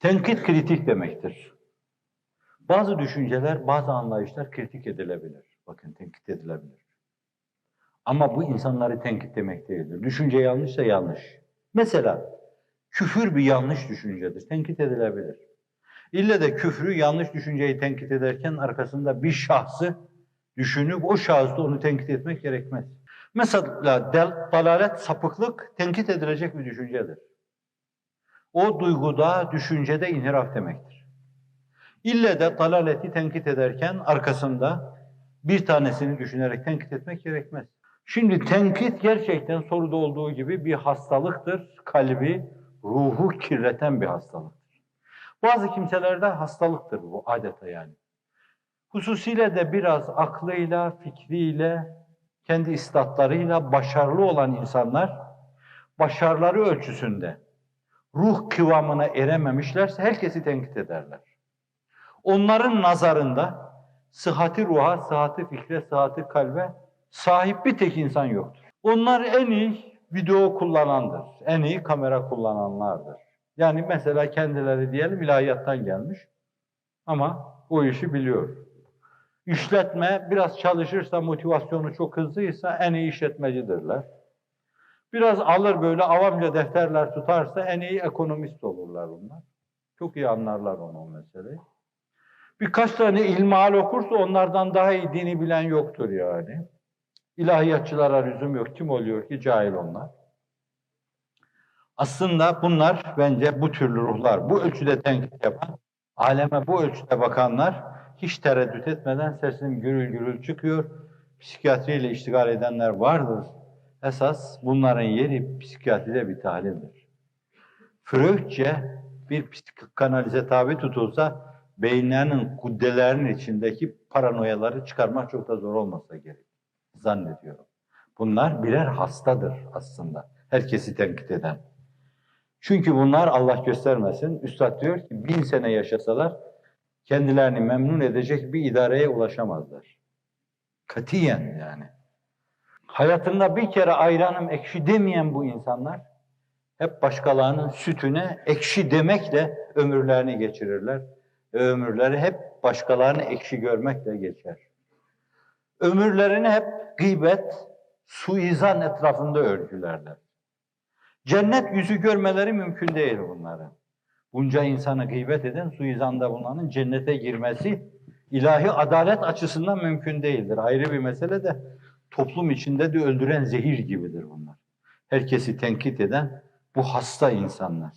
Tenkit kritik demektir. Bazı düşünceler, bazı anlayışlar kritik edilebilir. Bakın tenkit edilebilir. Ama bu insanları tenkit demek değildir. Düşünce yanlışsa yanlış. Mesela küfür bir yanlış düşüncedir. Tenkit edilebilir. İlle de küfrü yanlış düşünceyi tenkit ederken arkasında bir şahsı düşünüp o şahısta onu tenkit etmek gerekmez. Mesela dalalet, sapıklık tenkit edilecek bir düşüncedir. O duyguda, düşüncede inhiraf demektir. İlle de dalaleti tenkit ederken arkasında bir tanesini düşünerek tenkit etmek gerekmez. Şimdi tenkit gerçekten soruda olduğu gibi bir hastalıktır. Kalbi, ruhu kirleten bir hastalıktır. Bazı kimselerde hastalıktır bu adeta yani. Hususiyle de biraz aklıyla, fikriyle, kendi istatlarıyla başarılı olan insanlar başarıları ölçüsünde ruh kıvamına erememişlerse herkesi tenkit ederler. Onların nazarında sıhhati ruha, sıhhati fikre, sıhhati kalbe sahip bir tek insan yoktur. Onlar en iyi video kullanandır, en iyi kamera kullananlardır. Yani mesela kendileri diyelim ilahiyattan gelmiş ama o işi biliyor. İşletme biraz çalışırsa, motivasyonu çok hızlıysa en iyi işletmecidirler. Biraz alır böyle avamca defterler tutarsa en iyi ekonomist olurlar onlar. Çok iyi anlarlar onu o meseleyi. Birkaç tane ilmihal okursa onlardan daha iyi dini bilen yoktur yani. İlahiyatçılara lüzum yok. Kim oluyor ki? Cahil onlar. Aslında bunlar bence bu türlü ruhlar, bu ölçüde tenkit yapan, aleme bu ölçüde bakanlar hiç tereddüt etmeden sesim gürül gürül çıkıyor. Psikiyatriyle iştigal edenler vardır. Esas bunların yeri psikiyatride bir tahlildir. Freudçe bir psikanalize tabi tutulsa beyinlerinin kuddelerinin içindeki paranoyaları çıkarmak çok da zor olmasa gerek. Zannediyorum. Bunlar birer hastadır aslında. Herkesi tenkit eden. Çünkü bunlar Allah göstermesin. Üstad diyor ki bin sene yaşasalar kendilerini memnun edecek bir idareye ulaşamazlar. Katiyen yani. Hayatında bir kere ayranım ekşi demeyen bu insanlar hep başkalarının sütüne ekşi demekle ömürlerini geçirirler. Ömürleri hep başkalarını ekşi görmekle geçer. Ömürlerini hep gıybet, suizan etrafında örgülerler. Cennet yüzü görmeleri mümkün değil bunların. Bunca insanı gıybet eden, suizanda bulunanın cennete girmesi ilahi adalet açısından mümkün değildir. Ayrı bir mesele de toplum içinde de öldüren zehir gibidir bunlar. Herkesi tenkit eden bu hasta insanlar.